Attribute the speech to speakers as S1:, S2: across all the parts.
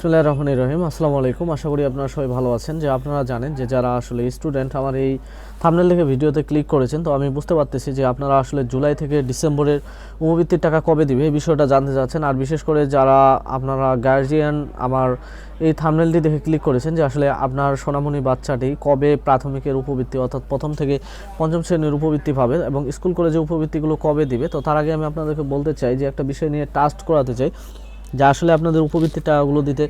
S1: বিসমুল্লাহ রহমান রহিম। আসসালামু আলাইকুম। আশা করি আপনারা সবাই ভালো আছেন। যে আপনারা জানেন যে যারা আসলে স্টুডেন্ট আমার এই থামনেল লিখে ভিডিওতে ক্লিক করেছেন, তো আমি বুঝতে পারতেছি যে আপনারা আসলে জুলাই থেকে ডিসেম্বরের উপবৃত্তির টাকা কবে দিবে, এই বিষয়টা জানতে চাচ্ছেন। আর বিশেষ করে যারা আপনারা গার্জিয়ান আমার এই থামনেলটি দেখে ক্লিক করেছেন যে আসলে আপনার সোনামণি বাচ্চাটি কবে প্রাথমিকের উপবৃত্তি অর্থাৎ প্রথম থেকে পঞ্চম শ্রেণির উপবৃত্তি পাবে এবং স্কুল কলেজে উপবৃত্তিগুলো কবে দিবে, তো তার আগে আমি আপনাদেরকে বলতে চাই যে একটা বিষয় নিয়ে টাস্ট করাতে চাই। যে আসলে আপনাদের উপবৃত্তি টাকাগুলো দিতে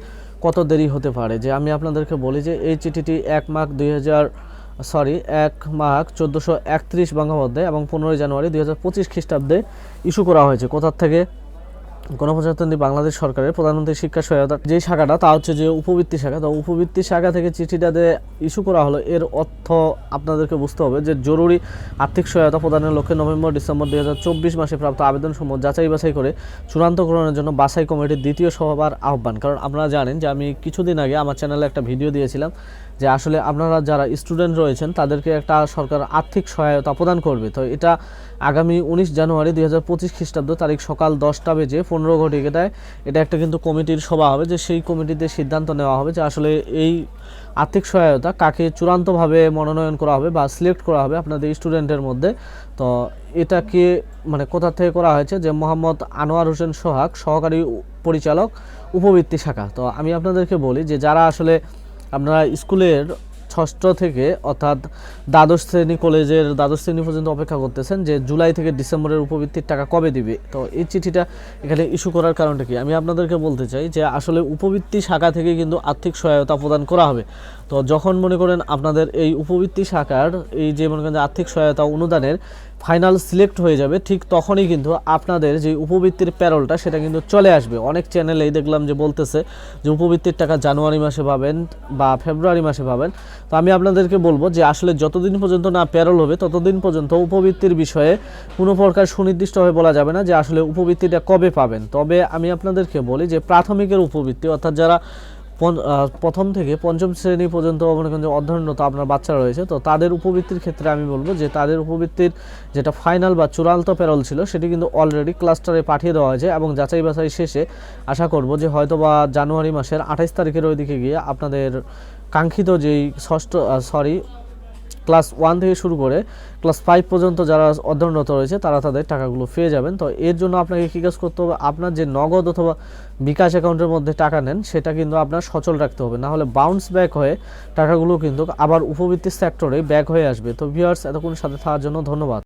S1: কত দেরি হতে পারে। যে আমি আপনাদেরকে বলি যে এই চিঠিটি এক মাঘ দুই সরি, এক মাঘ চোদ্দোশো একত্রিশ বঙ্গাব্দে এবং পনেরোই জানুয়ারি দুই হাজার পঁচিশ খ্রিস্টাব্দে ইস্যু করা হয়েছে। কোথার থেকে? গণপ্রজাতন্ত্রী বাংলাদেশ সরকারের প্রধানমন্ত্রী শিক্ষা সহায়তা যে শাখাটা, তা হচ্ছে যে উপবৃত্তি শাখা। তো উপবৃত্তি শাখা থেকে চিঠিটা চিঠিটাতে ইস্যু করা হলো। এর অর্থ আপনাদেরকে বুঝতে হবে যে জরুরি আর্থিক সহায়তা প্রদানের লক্ষ্যে নভেম্বর, ডিসেম্বর দুই হাজার চব্বিশ মাসে প্রাপ্ত আবেদনসমূহ যাচাই বাছাই করে চূড়ান্তকরণের জন্য বাছাই কমিটির দ্বিতীয় সভার আহ্বান। কারণ আপনারা জানেন যে আমি কিছুদিন আগে আমার চ্যানেলে একটা ভিডিও দিয়েছিলাম। যে আসলে আপনারা যারা স্টুডেন্ট রয়েছেন, তাদেরকে একটা সরকার আর্থিক সহায়তা প্রদান করবে। তো এটা আগামী উনিশ জানুয়ারি দুই হাজার পঁচিশ খ্রিস্টাব্দ তারিখ সকাল দশটা বেজে পনেরো ঘটিকাটায় এটা একটা কিন্তু কমিটির সভা হবে যে সেই কমিটিতে সিদ্ধান্ত নেওয়া হবে যে আসলে এই আর্থিক সহায়তা কাকে চূড়ান্তভাবে মনোনয়ন করা হবে বা সিলেক্ট করা হবে আপনাদের স্টুডেন্টের মধ্যে। তো এটাকে মানে কোথা থেকে করা হয়েছে যে মোহাম্মদ আনোয়ার হোসেন সোহাগ, সহকারী পরিচালক, উপবৃত্তি শাখা। তো আমি আপনাদেরকে বলি যে যারা আসলে আপনারা স্কুলের ষষ্ঠ থেকে অর্থাৎ দ্বাদশ শ্রেণি কলেজের দ্বাদশ শ্রেণি পর্যন্ত অপেক্ষা করতেছেন যে জুলাই থেকে ডিসেম্বরের উপবৃত্তির টাকা কবে দিবে। তো এই চিঠিটা এখানে ইস্যু করার কারণটা কি? আমি আপনাদেরকে বলতে চাই যে আসলে উপবৃত্তি শাখা থেকে কিন্তু আর্থিক সহায়তা প্রদান করা হবে। তো যখন মনে করেন আপনাদের এই উপবৃত্তি শাখার এই যে মনে করেন আর্থিক সহায়তা অনুদানের ফাইনাল সিলেক্ট হয়ে যাবে, ঠিক তখনই কিন্তু আপনাদের যে উপবৃত্তির প্যারোলটা সেটা কিন্তু চলে আসবে। অনেক চ্যানেলেই দেখলাম যে বলতেছে যে উপবৃত্তির টাকা জানুয়ারি মাসে পাবেন বা ফেব্রুয়ারি মাসে পাবেন। তো আমি আপনাদেরকে বলব যে আসলে যতদিন পর্যন্ত না প্যারোল হবে, ততদিন পর্যন্ত উপবৃত্তির বিষয়ে কোনো প্রকার সুনির্দিষ্টভাবে বলা যাবে না যে আসলে উপবৃত্তিটা কবে পাবেন। তবে আমি আপনাদেরকে বলি যে প্রাথমিকের উপবৃত্তি অর্থাৎ যারা প্রথম থেকে পঞ্চম শ্রেণি পর্যন্ত মনে করেন যে অধ্যয়নরত আপনার বাচ্চা রয়েছে, তো তাদের উপবৃত্তির ক্ষেত্রে আমি বলব যে তাদের উপবৃত্তির যেটা ফাইনাল বা চূড়ান্ত প্যারল ছিল সেটি কিন্তু অলরেডি ক্লাস্টারে পাঠিয়ে দেওয়া হয়েছে এবং যাচাই বাছাই শেষে আশা করব যে হয়তো বা জানুয়ারি মাসের আঠাইশ তারিখের ওই দিকে গিয়ে আপনাদের কাঙ্ক্ষিত যেই ষষ্ঠ সরি ক্লাস ওয়ান থেকে শুরু করে ক্লাস ফাইভ পর্যন্ত যারা অধ্যয়নরত রয়েছে, তারা তাদের টাকাগুলো পেয়ে যাবেন। তো এর জন্য আপনাকে কী কাজ করতে হবে? আপনার যে নগদ অথবা বিকাশ অ্যাকাউন্টের মধ্যে টাকা নেন, সেটা কিন্তু আপনার সচল রাখতে হবে। না হলে বাউন্স ব্যাক হয়ে টাকাগুলো কিন্তু আবার উপবৃত্তি সেক্টরে ব্যাক হয়ে আসবে। তো ভিউয়ার্স এতক্ষণ সাথে থাকার জন্য ধন্যবাদ।